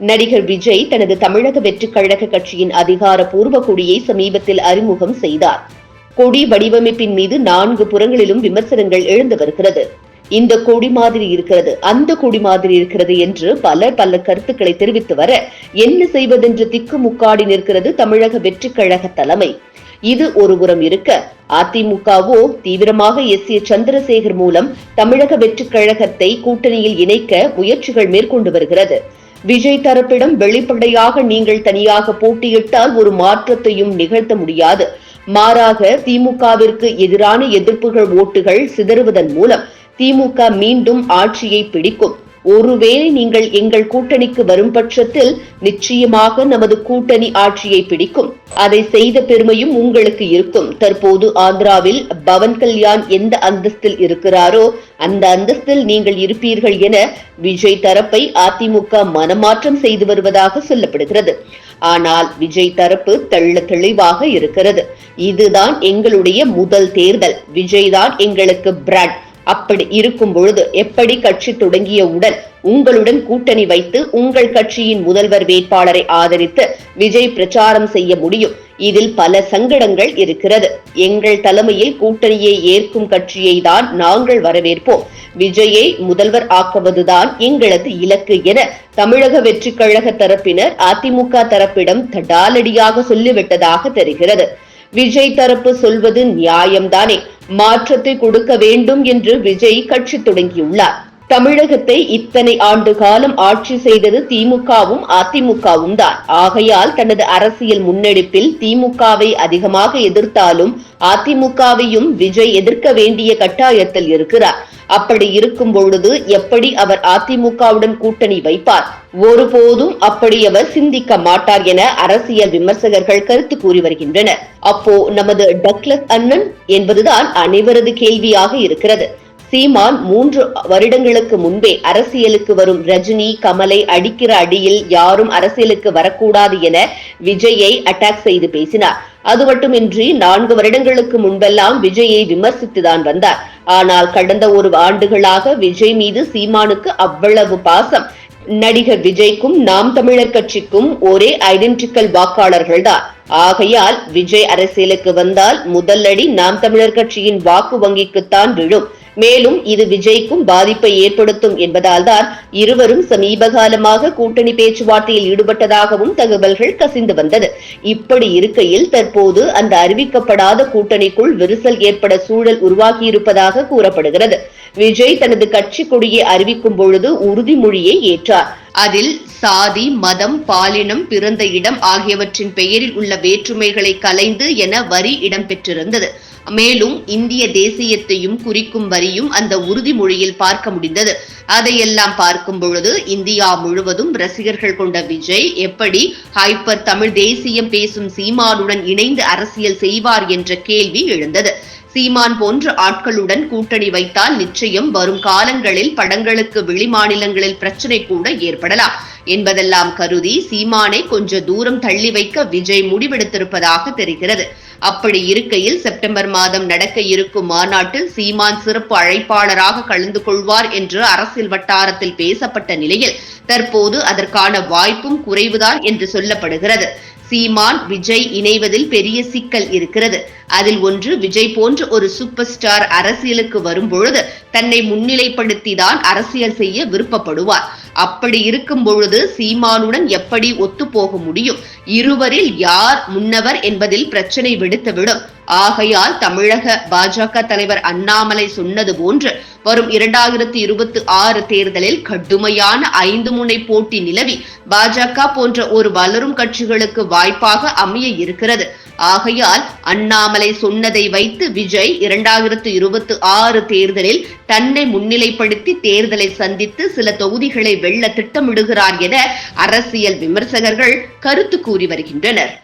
நடிகர் விஜய் தனது தமிழக வெற்றி கழக கட்சியின் அதிகாரப்பூர்வ கொடியை சமீபத்தில் அறிமுகம் செய்தார். கொடி வடிவமைப்பின் மீது நான்கு புறங்களிலும் விமர்சனங்கள் எழுந்து வருகிறது. இந்த கொடி மாதிரி இருக்கிறது அந்த கொடி மாதிரி இருக்கிறது என்று பலர் பல கருத்துக்களை தெரிவித்து வர என்ன செய்வதென்று திக்குமுக்காடி நிற்கிறது தமிழக வெற்றி கழக தலைமை. இது ஒருபுறம் இருக்க அதிமுகவோ தீவிரமாக எஸ் ஏ சந்திரசேகர் மூலம் தமிழக வெற்றி கழகத்தை கூட்டணியில் இணைக்க முயற்சிகள் மேற்கொண்டு வருகிறது. விஜய் தரப்பிடம் வெளிப்படையாக நீங்கள் தனியாக போட்டியிட்டால் ஒரு மாற்றத்தையும் நிகழ்த்த முடியாது. மாறாக திமுகவிற்கு எதிரான எதிர்ப்புகள் ஓட்டுகள் சிதறுவதன் மூலம் திமுக மீண்டும் ஆட்சியை பிடிக்கும். ஒருவேளை நீங்கள் எங்கள் கூட்டணிக்கு வரும் பட்சத்தில் நிச்சயமாக நமது கூட்டணி ஆட்சியை பிடிக்கும். அதை செய்த பெருமையும் உங்களுக்கு இருக்கும். தற்போது ஆந்திராவில் பவன் கல்யாண் எந்த அந்தஸ்தில் இருக்கிறாரோ அந்த அந்தஸ்தில் நீங்கள் இருப்பீர்கள் என விஜய் தரப்பை அதிமுக மனமாற்றம் செய்து வருவதாக சொல்லப்படுகிறது. ஆனால் விஜய் தரப்பு தெள்ள தெளிவாக இருக்கிறது. இதுதான் எங்களுடைய முதல் தேர்தல். விஜய் தான் எங்களுக்கு பிராட். அப்படி இருக்கும் பொழுது எப்படி கட்சி தொடங்கியவுடன் உங்களுடன் கூட்டணி வைத்து உங்கள் கட்சியின் முதல்வர் வேட்பாளரை ஆதரித்து விஜய் பிரச்சாரம் செய்ய முடியும். இதில் பல சங்கடங்கள் இருக்கிறது. எங்கள் தலைமையில் கூட்டணியை ஏற்கும் கட்சியை தான் நாங்கள் வரவேற்போம். விஜயை முதல்வர் ஆக்குவதுதான் எங்களது இலக்கு என தமிழக வெற்றிக் கழக தரப்பினர் அதிமுக தரப்பிடம் தடாலடியாக சொல்லிவிட்டதாக தெரிகிறது. விஜய் தரப்பு சொல்வது நியாயம்தானே? மாற்றத்தை கொடுக்க வேண்டும் என்று விஜய் கட்சி தொடங்கியுள்ளார். தமிழகத்தை இத்தனை ஆண்டு காலம் ஆட்சி செய்தது திமுகவும் அதிமுகவும் தான். ஆகையால் தனது அரசியல் முன்னெடுப்பில் திமுகவை அதிகமாக எதிர்த்தாலும் அதிமுகவையும் விஜய் எதிர்க்க வேண்டிய கட்டாயத்தில் இருக்கிறார். அப்படி இருக்கும் பொழுது எப்படி அவர் அதிமுகவுடன் கூட்டணி வைப்பார்? ஒருபோதும் அப்படி அவர் சிந்திக்க மாட்டார் என அரசியல் விமர்சகர்கள் கருத்து கூறி வருகின்றனர். அப்போ நமது டக்ளஸ் அண்ணன் என்பதுதான் அனைவரது கேள்வியாக இருக்கிறது. சீமான் மூன்று வருடங்களுக்கு முன்பே அரசியலுக்கு வரும் ரஜினி கமலை அடிக்கிற அடியில் யாரும் அரசியலுக்கு வரக்கூடாது என விஜயை அட்டாக் செய்து பேசினார். அது மட்டுமின்றி நான்கு வருடங்களுக்கு முன்பெல்லாம் விஜயை விமர்சித்துதான் வந்தார். ஆனால் கடந்த ஒரு ஆண்டுகளாக விஜய் மீது சீமானுக்கு அவ்வளவு பாசம். நடிகர் விஜய்க்கும் நாம் தமிழர் கட்சிக்கும் ஒரே ஐடென்டிக்கல் வாக்காளர்கள் தான் ஆகையால் விஜய் அரசியலுக்கு வந்தால் முதல் அடி நாம் தமிழர் கட்சியின் வாக்கு வங்கிக்குத்தான் விழும். மேலும் இது விஜய்க்கும் பாதிப்பை ஏற்படுத்தும் என்பதால் தான் இருவரும் சமீபகாலமாக கூட்டணி பேச்சுவார்த்தையில் ஈடுபட்டதாகவும் தகவல்கள் கசிந்து வந்தது. இப்படி இருக்கையில் தற்போது அந்த அறிவிக்கப்படாத கூட்டணிக்குள் விரிசல் ஏற்பட சூழல் உருவாகியிருப்பதாக கூறப்படுகிறது. விஜய் தனது கட்சி கொடியை அறிவிக்கும் பொழுது உறுதிமொழியை ஏற்றார். அதில் சாதி மதம் பாலினம் பிறந்த இடம் ஆகியவற்றின் பெயரில் உள்ள வேற்றுமைகளை கலைந்து என வரி இடம்பெற்றிருந்தது. மேலும் இந்திய தேசியத்தையும் குறிக்கும் வரியும் அந்த உறுதிமொழியில் பார்க்க முடிந்தது. அதையெல்லாம் பார்க்கும் பொழுது இந்தியா முழுவதும் ரசிகர்கள் கொண்ட விஜய் எப்படி ஹைப்பர் தமிழ் தேசியம் பேசும் சீமானுடன் இணைந்து அரசியல் செய்வார் என்ற கேள்வி எழுந்தது. சீமான் போன்ற ஆட்களுடன் கூட்டணி வைத்தால் நிச்சயம் வரும் காலங்களில் படங்களுக்கு வெளிமாநிலங்களில் பிரச்சனை கூட ஏற்படலாம். என்பதெல்லாம் கருதி சீமானை கொஞ்ச தூரம் தள்ளி வைக்க விஜய் முடிவெடுத்திருப்பதாக தெரிகிறது. அப்படி இருக்கையில் செப்டம்பர் மாதம் நடக்க இருக்கும் மாநாட்டில் சீமான் சிறப்பு அழைப்பாளராக கலந்து கொள்வார் என்று அரசியல் வட்டாரத்தில் பேசப்பட்ட நிலையில் தற்போது அதற்கான வாய்ப்பும் குறைவுதான் என்று சொல்லப்படுகிறது. சீமான் விஜய் இணைவதில் பெரிய சிக்கல் இருக்கிறது. அதில் ஒன்று விஜய் போன்ற ஒரு சூப்பர் ஸ்டார் அரசியலுக்கு வரும்பொழுது தன்னை முன்னிலைப்படுத்திதான் அரசியல் செய்ய விருப்பப்படுவார். அப்படி இருக்கும் பொழுது சீமானுடன் எப்படி ஒத்து போக முடியும்? இருவரில் யார் முன்னவர் என்பதில் பிரச்சனை வெடித்துவிடும். ஆகையால் தமிழக பாஜக தலைவர் அண்ணாமலை சொன்னது போன்று வரும் இரண்டாயிரத்தி இருபத்தி ஆறு தேர்தலில் கடுமையான ஐந்து முனை போட்டி நிலவி பாஜக போன்ற ஒரு வளரும் கட்சிகளுக்கு வாய்ப்பாக அமைய இருக்கிறது. ஆகையால் அண்ணாமலை சொன்னதை வைத்து விஜய் இரண்டாயிரத்து இருபத்தி ஆறு தேர்தலில் தன்னை முன்னிலைப்படுத்தி தேர்தலை சந்தித்து சில தொகுதிகளை வெல்ல திட்டமிடுகிறார் என அரசியல் விமர்சகர்கள் கருத்து கூறி வருகின்றனர்.